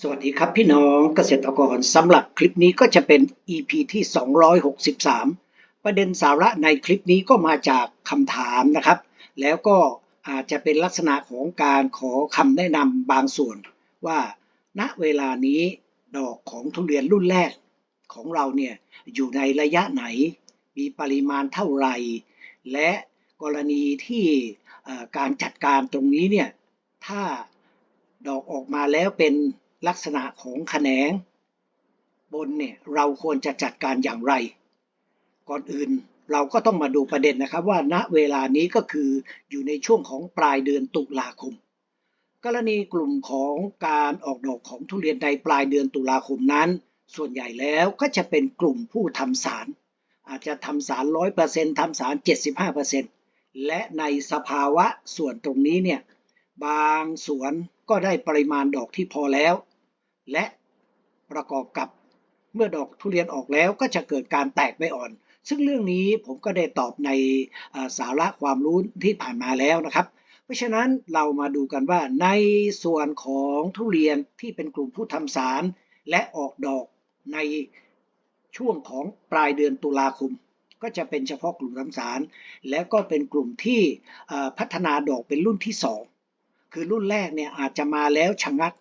สวัสดีครับพี่น้องเกษตรกรสำหรับคลิปนี้ก็จะเป็น EP ที่ 263 ประเด็นสาระในคลิปนี้ก็มาจากคำถามนะครับ แล้วก็อาจจะเป็นลักษณะของการขอคำแนะนำบางส่วน ว่าณเวลานี้ดอกของทุเรียนรุ่นแรกของเราเนี่ยอยู่ในระยะไหน มีปริมาณเท่าไหร่ และกรณีที่การจัดการตรงนี้เนี่ยถ้าดอกออกมาแล้วเป็น ลักษณะของแขนง บนเนี่ยเราควรจะจัดการอย่างไร ก่อนอื่นเราก็ต้องมาดูประเด็นนะครับว่าณเวลานี้ก็คืออยู่ในช่วงของปลายเดือนตุลาคม กรณีกลุ่มของการออกดอกของทุเรียนในปลายเดือนตุลาคมนั้น ส่วนใหญ่แล้วก็จะเป็นกลุ่มผู้ทำสาร อาจจะทำสารร้อยเปอร์เซ็นต์ทำสารเจ็ดสิบห้าเปอร์เซ็นต์และในสภาวะส่วนตรงนี้เนี่ยบางสวนก็ได้ปริมาณดอกที่พอแล้ว และประกอบกับเมื่อดอกทุเรียนออกแล้วก็จะเกิดการแตกใบอ่อน ซึ่งเรื่องนี้ผมก็ได้ตอบในสาระความรู้ที่ผ่านมาแล้วนะครับ เพราะฉะนั้นเรามาดูกันว่าในส่วนของทุเรียนที่เป็นกลุ่มผู้ทำสาร และออกดอกในช่วงของปลายเดือนตุลาคม ก็จะเป็นเฉพาะกลุ่มทำสาร แล้วก็เป็นกลุ่มที่พัฒนาดอกเป็นรุ่นที่สองคือรุ่นแรกเนี่ยอาจจะมาแล้วชะงัก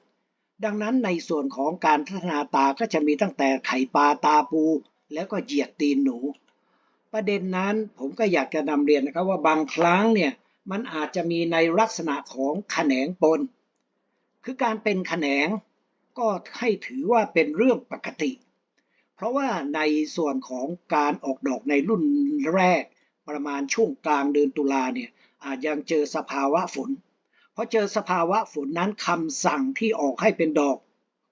ดังนั้นในส่วนของการพัฒนาตาก็จะมีตั้งแต่ไข่ปลาตาปู แล้วก็เหยียดตีนหนู ประเด็นนั้นผมก็อยากจะนำเรียนนะครับว่าบางครั้งเนี่ยมันอาจจะมีในลักษณะของแขนงปน คือการเป็นแขนงก็ให้ถือว่าเป็นเรื่องปกติ เพราะว่าในส่วนของการออกดอกในรุ่นแรกประมาณช่วงกลางเดือนตุลาเนี่ยอาจยังเจอสภาวะฝน พอเจอสภาวะฝนนั้นคำสั่งที่ออกให้เป็นดอก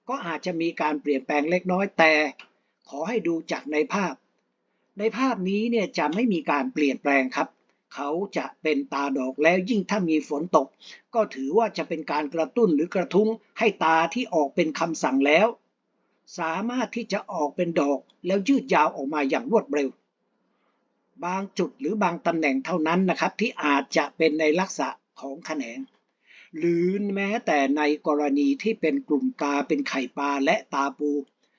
ก็อาจจะมีการเปลี่ยนแปลงเล็กน้อยแต่ ขอให้ดูจากในภาพ ในภาพนี้เนี่ยจะไม่มีการเปลี่ยนแปลงครับ เขาจะเป็นตาดอกแล้วยิ่งถ้ามีฝนตก ก็ถือว่าจะเป็นการกระตุ้นหรือกระทุ้งให้ตาที่ออกเป็นคำสั่งแล้ว สามารถที่จะออกเป็นดอกแล้วยืดยาวออกมาอย่างรวดเร็วบางจุดหรือบางตำแหน่งเท่านั้นนะครับ ที่อาจจะเป็นในลักษณะของแขนง หรือแม้แต่ในกรณีที่เป็นกลุ่มกาเป็นไข่ปลาและตาปู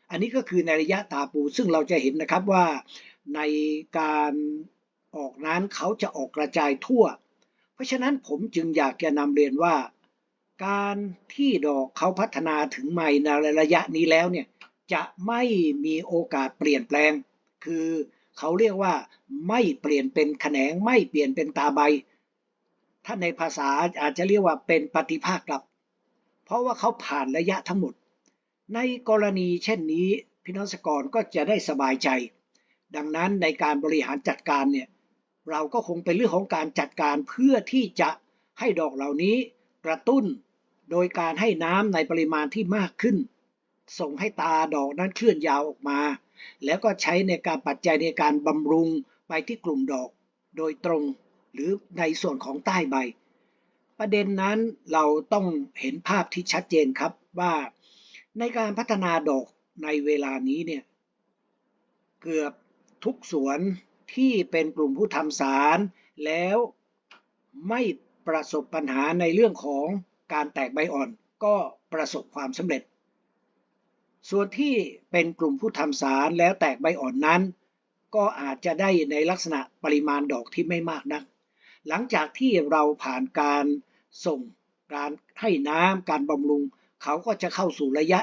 อันนี้ก็คือในระยะตาปู ซึ่งเราจะเห็นนะครับว่าในการออกนั้นเขาจะออกกระจายทั่ว เพราะฉะนั้นผมจึงอยากจะนำเรียนว่า การที่ดอกเขาพัฒนาถึงใหม่ในระยะนี้แล้วเนี่ยจะไม่มีโอกาสเปลี่ยนแปลง คือเขาเรียกว่าไม่เปลี่ยนเป็นแขนงไม่เปลี่ยนเป็นตาใบ ถ้าในภาษาอาจจะเรียกว่าเป็นปฏิภาคกลับ เพราะว่าเขาผ่านระยะทั้งหมด ในกรณีเช่นนี้พี่น้องสกรก็จะได้สบายใจ ดังนั้นในการบริหารจัดการเนี่ยเราก็คงเป็นเรื่องของการจัดการเพื่อที่จะให้ดอกเหล่านี้กระตุ้นโดยการให้น้ำในปริมาณที่มากขึ้น ส่งให้ตาดอกนั้นเคลื่อนยาวออกมา แล้วก็ใช้ในการปัจจัยในการบำรุงไปที่กลุ่มดอก โดยตรง หรือในส่วนของใต้ใบ ประเด็นนั้นเราต้องเห็นภาพที่ชัดเจนครับว่าในการพัฒนาดอกในเวลานี้เนี่ยเกือบทุกสวนที่เป็นกลุ่มผู้ทำสารแล้วไม่ประสบปัญหาในเรื่องของการแตกใบอ่อนก็ประสบความสำเร็จ ส่วนที่เป็นกลุ่มผู้ทำสารแล้วแตกใบอ่อนนั้น ก็อาจจะได้ในลักษณะปริมาณดอกที่ไม่มากนัก หลังจากที่เราผ่านการส่งการให้น้ำการบำรุง เขาก็จะเข้าสู่ระยะ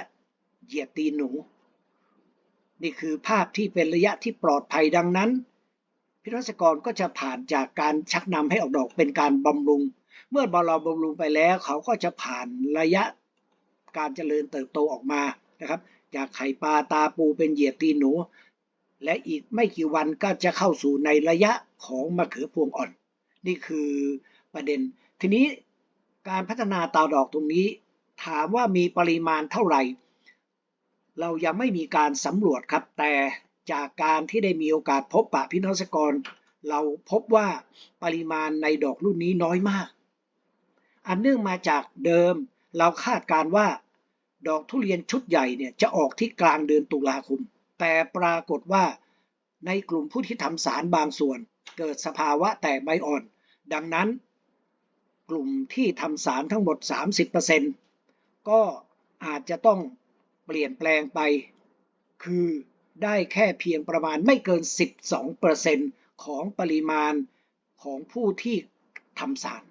เหยียดตีนหนู นี่คือภาพที่เป็นระยะที่ปลอดภัยดังนั้นพิรัศกรก็จะผ่านจากการชักนำให้ออกดอกเป็นการบำรุง เมื่อบเราบำรุงไปแล้ว เขาก็จะผ่านระยะการเจริญเติบโตออกมานะครับ จากไข่ปลาตาปูเป็นเหยียดตีนหนู และอีกไม่กี่วันก็จะเข้าสู่ในระยะของมะเขือพวงอ่อน นี่คือประเด็น ทีนี้การพัฒนาตาดอกตรงนี้ ถามว่ามีปริมาณเท่าไหร่ เรายังไม่มีการสำรวจครับ แต่จากการที่ได้มีโอกาสพบปะพี่น้องเกษตรกร เราพบว่าปริมาณในดอกรุ่นนี้น้อยมาก อันเนื่องมาจากเดิมเราคาดการว่าดอกทุเรียนชุดใหญ่เนี่ยจะออกที่กลางเดือนตุลาคม แต่ปรากฏว่าในกลุ่มผู้ที่ทำสารบางส่วน เกิดสภาวะแตกใบอ่อน ดังนั้นกลุ่มที่ทำสารทั้งหมด 30%ก็อาจจะต้องเปลี่ยนแปลงไป คือได้แค่เพียงประมาณไม่เกิน 12%ของปริมาณของผู้ที่ทำสาร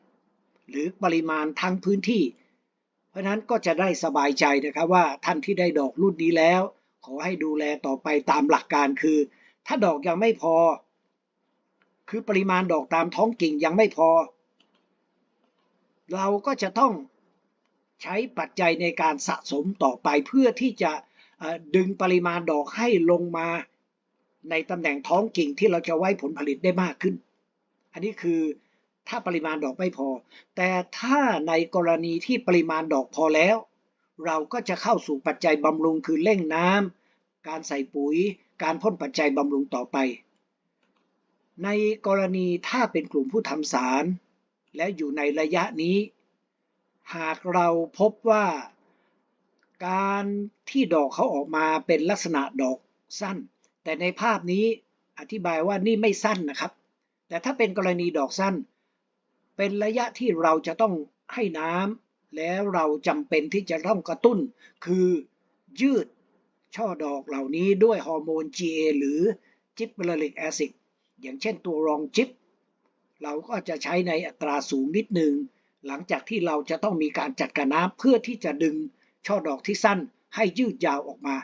หรือปริมาณทั้งพื้นที่ เพราะนั้นก็จะได้สบายใจนะครับว่าท่านที่ได้ดอกรุ่นนี้แล้ว ขอให้ดูแลต่อไปตามหลักการคือ ถ้าดอกยังไม่พอ คือปริมาณดอกตามท้องกิ่งยังไม่พอ เราก็จะต้องใช้ปัจจัยในการสะสมต่อไปเพื่อที่จะดึงปริมาณดอกให้ลงมาในตำแหน่งท้องกิ่งที่เราจะไว้ผลผลิตได้มากขึ้น อันนี้คือถ้าปริมาณดอกไม่พอ แต่ถ้าในกรณีที่ปริมาณดอกพอแล้ว เราก็จะเข้าสู่ปัจจัยบำรุงคือเร่งน้ำการใส่ปุ๋ย การพ่นปัจจัยบำรุงต่อไป ในกรณีถ้าเป็นกลุ่มผู้ทำสาร และอยู่ในระยะนี้ หากเราพบว่า การที่ดอกเขาออกมาเป็นลักษณะดอกสั้น แต่ในภาพนี้อธิบายว่านี่ไม่สั้นนะครับ แต่ถ้าเป็นกรณีดอกสั้น เป็นระยะที่เราจะต้องให้น้ำแล้วเราจำเป็นที่จะต้องกระตุ้น คือยืดช่อดอกเหล่านี้ด้วยฮอร์โมน GA หรือจิบเบอริกแอซิด อย่างเช่นตัวรองจิบเราก็จะใช้ในอัตราสูงนิดหนึ่งหลังจากที่เราจะต้องมีการจัดการน้ำเพื่อที่จะดึงช่อดอกที่สั้นให้ยืดยาวออกมา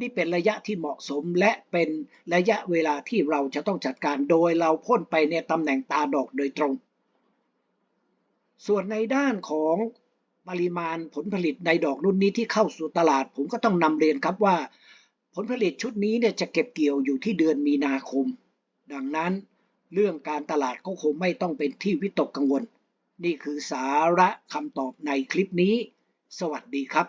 นี่เป็นระยะที่เหมาะสมและเป็นระยะเวลาที่เราจะต้องจัดการโดยเราพ่นไปในตำแหน่งตาดอกโดยตรง ส่วนในด้านของปริมาณผลผลิตในดอกรุ่นนี้ที่เข้าสู่ตลาด ผมก็ต้องนำเรียนครับว่า ผลผลิตชุดนี้เนี่ยจะเก็บเกี่ยวอยู่ที่เดือนมีนาคม ดังนั้นเรื่องการตลาดก็คงไม่ต้องเป็นที่วิตกกังวล นี่คือสาระคำตอบในคลิปนี้ สวัสดีครับ